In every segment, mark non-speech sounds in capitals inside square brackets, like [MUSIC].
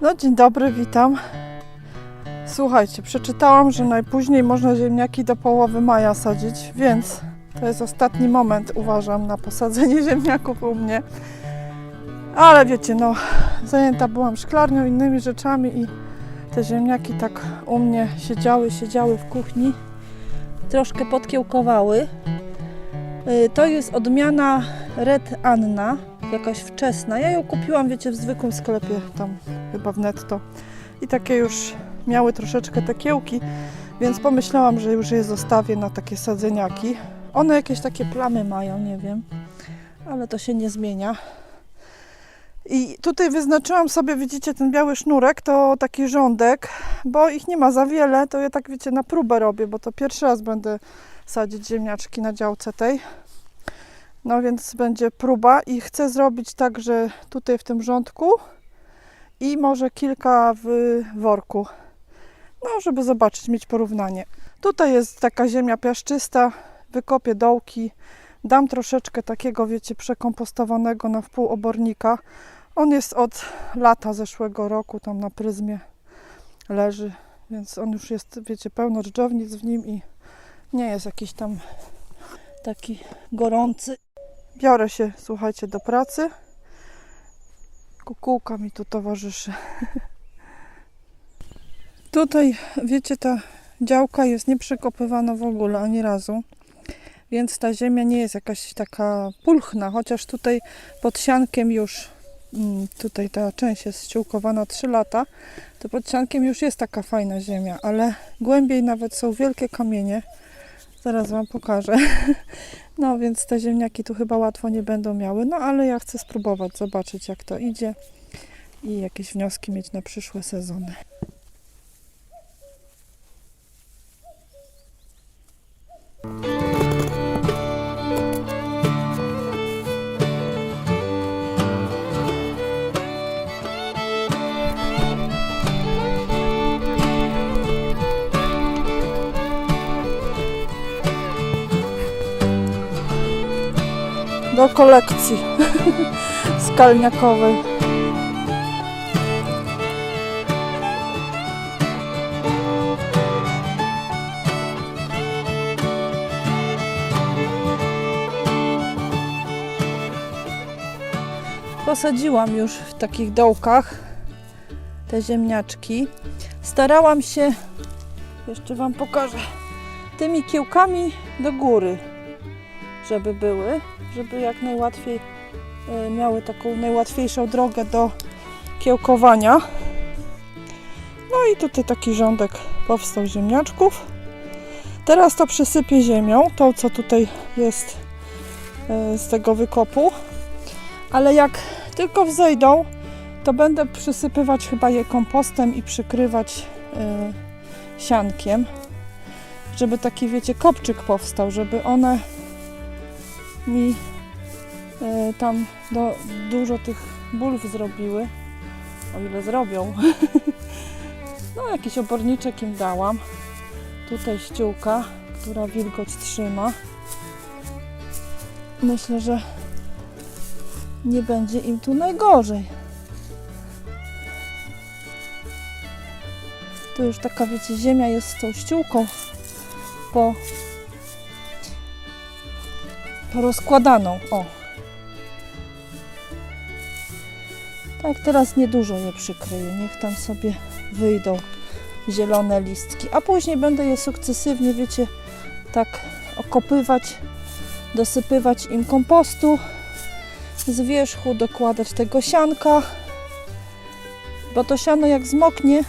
No dzień dobry, witam. Słuchajcie, przeczytałam, że najpóźniej można ziemniaki do połowy maja sadzić, więc to jest ostatni moment, uważam, na posadzenie [LAUGHS] ziemniaków u mnie. Ale wiecie, no, zajęta byłam szklarnią, innymi rzeczami i te ziemniaki tak u mnie siedziały, siedziały w kuchni. Troszkę podkiełkowały. Y, To jest odmiana Red Anna, jakaś wczesna. Ja ją kupiłam, wiecie, w zwykłym sklepie, tam chyba w netto. I takie już miały troszeczkę te kiełki, więc pomyślałam, że już je zostawię na takie sadzeniaki. One jakieś takie plamy mają, nie wiem, ale to się nie zmienia. I tutaj wyznaczyłam sobie, widzicie, ten biały sznurek, to taki rządek, bo ich nie ma za wiele, to ja tak, wiecie, na próbę robię, bo to pierwszy raz będę sadzić ziemniaczki na działce tej. No więc będzie próba i chcę zrobić tak, że tutaj w tym rządku i może kilka w worku. No, żeby zobaczyć, mieć porównanie. Tutaj jest taka ziemia piaszczysta, wykopię dołki, dam troszeczkę takiego, wiecie, przekompostowanego na wpół obornika. On jest od lata zeszłego roku, tam na pryzmie leży, więc on już jest, wiecie, pełno dżdżownic w nim i nie jest jakiś tam taki gorący. Biorę się, słuchajcie, do pracy. Kukułka mi tu towarzyszy. [LAUGHS] Tutaj, wiecie, ta działka jest nieprzekopywana w ogóle ani razu. Więc ta ziemia nie jest jakaś taka pulchna, chociaż tutaj pod siankiem już, mm, tutaj ta część jest ściółkowana 3 lata, to pod siankiem już jest taka fajna ziemia, ale głębiej nawet są wielkie kamienie. Zaraz Wam pokażę. [LAUGHS] No więc te ziemniaki tu chyba łatwo nie będą miały, no ale ja chcę spróbować, zobaczyć jak to idzie i jakieś wnioski mieć na przyszłe sezony. Do kolekcji [LAUGHS] skalniakowej. Posadziłam już w takich dołkach te ziemniaczki. Starałam się, jeszcze Wam pokażę, tymi kiełkami do góry, żeby były, żeby jak najłatwiej e, miały taką najłatwiejszą drogę do kiełkowania. No i tutaj taki rządek powstał ziemniaczków. Teraz to przysypię ziemią, tą co tutaj jest e, z tego wykopu. Ale jak tylko wzejdą, to będę przysypywać chyba je kompostem i przykrywać e, siankiem, żeby taki, wiecie, kopczyk powstał, żeby one mi e, tam do, dużo tych bulw zrobiły, o ile zrobią. [LAUGHS] no, jakiś oborniczek im dałam. Tutaj ściółka, która wilgoć trzyma. Myślę, że nie będzie im tu najgorzej. Tu już taka, wiecie, ziemia jest z tą ściółką po porozkładaną. O. Tak, teraz niedużo je przykryję. Niech tam sobie wyjdą zielone listki. A później będę je sukcesywnie, wiecie, tak okopywać, dosypywać im kompostu z wierzchu, dokładać tego sianka. Bo to siano jak zmoknie,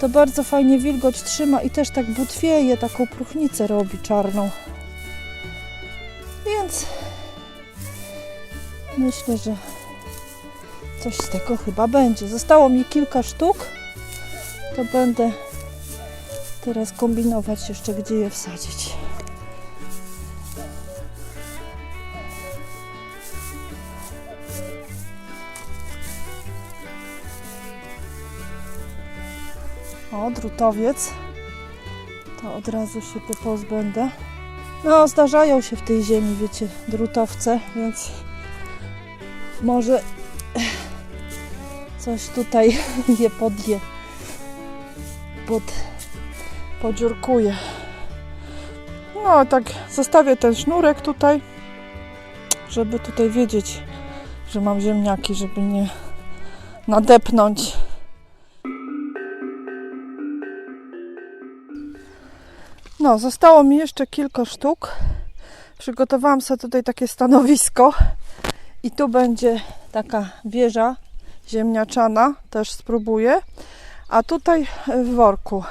to bardzo fajnie wilgoć trzyma i też tak butwieje, taką próchnicę robi czarną. Myślę, że coś z tego chyba będzie. Zostało mi kilka sztuk. To będę teraz kombinować jeszcze, gdzie je wsadzić. O, drutowiec. To od razu się tu pozbędę. No, zdarzają się w tej ziemi, wiecie, drutowce, więc może coś tutaj [LAUGHS] je podje, pod, podziurkuje. No tak, zostawię ten sznurek tutaj, żeby tutaj wiedzieć, że mam ziemniaki, żeby nie nadepnąć. No, zostało mi jeszcze kilka sztuk. Przygotowałam sobie tutaj takie stanowisko i tu będzie taka wieża ziemniaczana, też spróbuję. A tutaj w worku.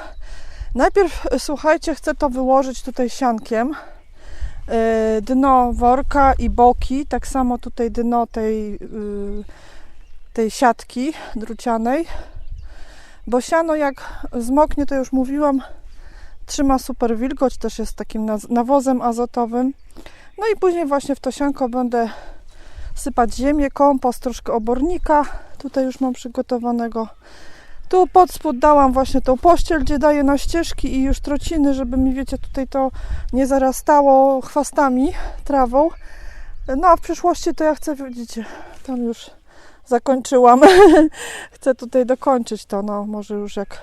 Najpierw, e, słuchajcie, chcę to wyłożyć tutaj siankiem. Yy, Dno worka i boki, tak samo tutaj dno tej, yy, tej siatki drucianej. Bo siano jak zmoknie, to już mówiłam, trzyma super wilgoć, też jest takim nawozem azotowym. No i później właśnie w to sianko będę sypać ziemię, kompost, troszkę obornika. Tutaj już mam przygotowanego. Tu pod spód dałam właśnie tą pościel, gdzie daję na ścieżki i już trociny, żeby mi, wiecie, tutaj to nie zarastało chwastami, trawą. No a w przyszłości to ja chcę, widzicie, tam już zakończyłam. [LAUGHS] chcę tutaj dokończyć to, no może już jak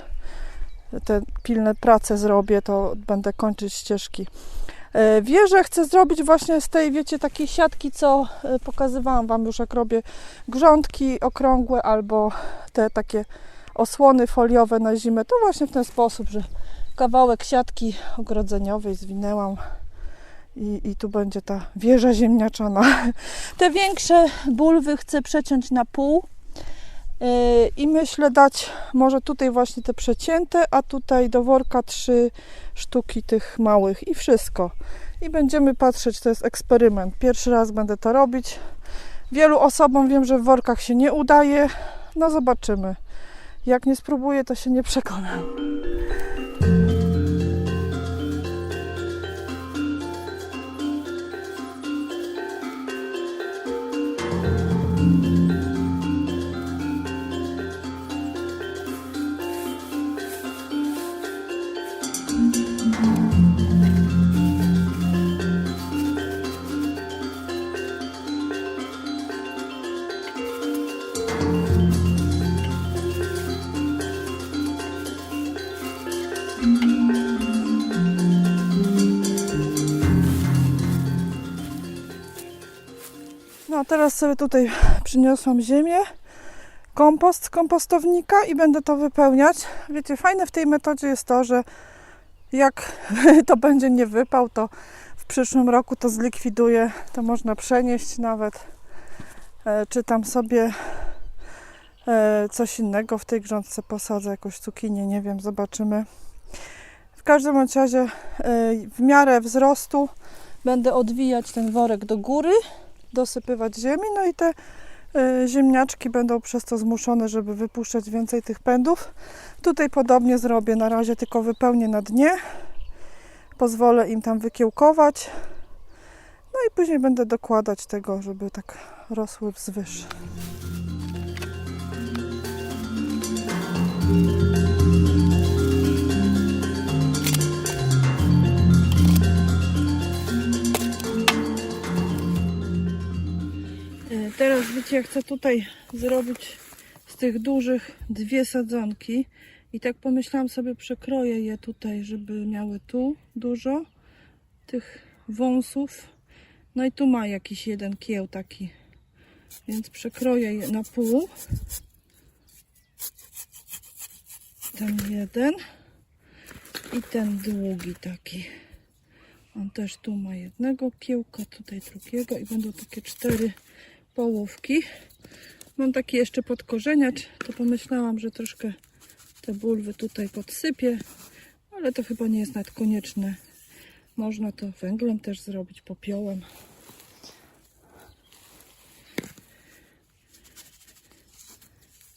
te pilne prace zrobię, to będę kończyć ścieżki. E, Wieżę chcę zrobić właśnie z tej, wiecie, takiej siatki, co e, pokazywałam Wam już, jak robię grządki okrągłe albo te takie osłony foliowe na zimę. To właśnie w ten sposób, że kawałek siatki ogrodzeniowej zwinęłam i, i tu będzie ta wieża ziemniaczana. [LAUGHS] Te większe bulwy chcę przeciąć na pół i myślę dać może tutaj właśnie te przecięte, a tutaj do worka trzy sztuki tych małych i wszystko. I będziemy patrzeć, to jest eksperyment. Pierwszy raz będę to robić. Wielu osobom wiem, że w workach się nie udaje. No zobaczymy. Jak nie spróbuję, to się nie przekonam. No a teraz sobie tutaj przyniosłam ziemię, kompost z kompostownika i będę to wypełniać. Wiecie, fajne w tej metodzie jest to, że jak [LAUGHS] to będzie nie wypał, to w przyszłym roku to zlikwiduję, to można przenieść nawet. E, Czy tam sobie e, coś innego w tej grządce posadzę, jakąś cukinię, nie wiem, zobaczymy. W każdym razie e, w miarę wzrostu będę odwijać ten worek do góry dosypywać ziemi, no i te y, ziemniaczki będą przez to zmuszone, żeby wypuszczać więcej tych pędów. Tutaj podobnie zrobię, na razie tylko wypełnię na dnie, pozwolę im tam wykiełkować, no i później będę dokładać tego, żeby tak rosły wzwyż. Teraz wiecie, ja chcę tutaj zrobić z tych dużych dwie sadzonki. I tak pomyślałam sobie, przekroję je tutaj, żeby miały tu dużo tych wąsów. No i tu ma jakiś jeden kieł taki. Więc przekroję je na pół. Ten jeden. I ten długi taki. On też tu ma jednego kiełka, tutaj drugiego i będą takie cztery połówki. Mam taki jeszcze podkorzeniacz, to pomyślałam, że troszkę te bulwy tutaj podsypię, ale to chyba nie jest nawet konieczne. Można to węglem też zrobić, popiołem.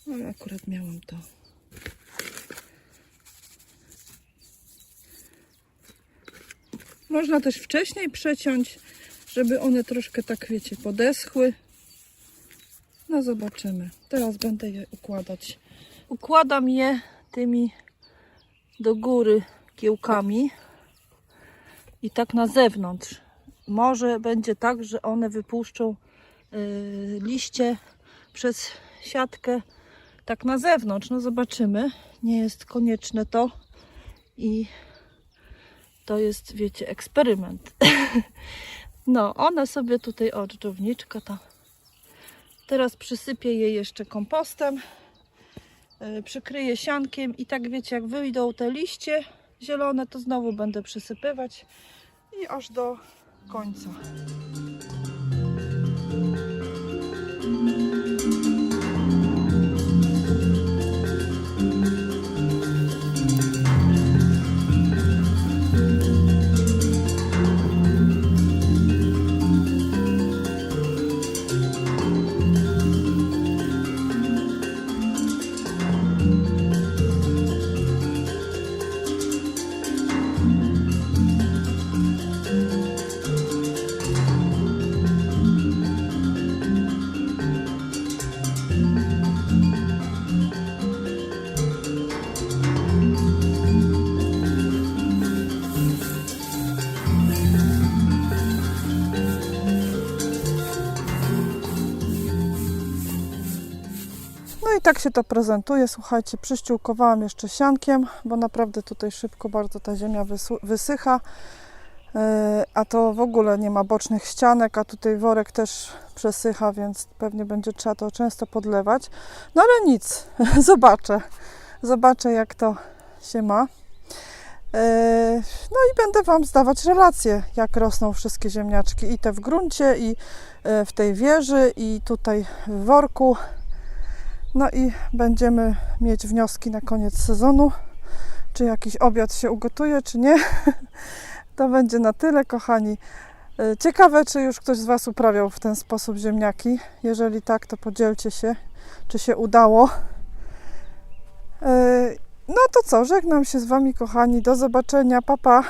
Ale akurat miałam to. Można też wcześniej przeciąć, żeby one troszkę tak, wiecie, podeschły. No zobaczymy. Teraz będę je układać. Układam je tymi do góry kiełkami i tak na zewnątrz. Może będzie tak, że one wypuszczą y, liście przez siatkę tak na zewnątrz. No zobaczymy. Nie jest konieczne to i to jest, wiecie, eksperyment. [LAUGHS] No, ona sobie tutaj, o, dżdżowniczka ta. Teraz przysypię jej jeszcze kompostem, yy, przykryję siankiem i tak wiecie, jak wyjdą te liście zielone, to znowu będę przysypywać i aż do końca. I tak się to prezentuje. Słuchajcie, przyściółkowałam jeszcze siankiem, bo naprawdę tutaj szybko bardzo ta ziemia wysycha. Yy, A to w ogóle nie ma bocznych ścianek, a tutaj worek też przesycha, więc pewnie będzie trzeba to często podlewać. No ale nic, [LAUGHS] zobaczę. Zobaczę, jak to się ma. Yy, No i będę Wam zdawać relacje, jak rosną wszystkie ziemniaczki. I te w gruncie, i yy, w tej wieży, i tutaj w worku. No i będziemy mieć wnioski na koniec sezonu, czy jakiś obiad się ugotuje, czy nie. [LAUGHS] To będzie na tyle, kochani. E, Ciekawe, czy już ktoś z Was uprawiał w ten sposób ziemniaki. Jeżeli tak, to podzielcie się, czy się udało. E, No to co, żegnam się z Wami, kochani. Do zobaczenia. Pa, pa.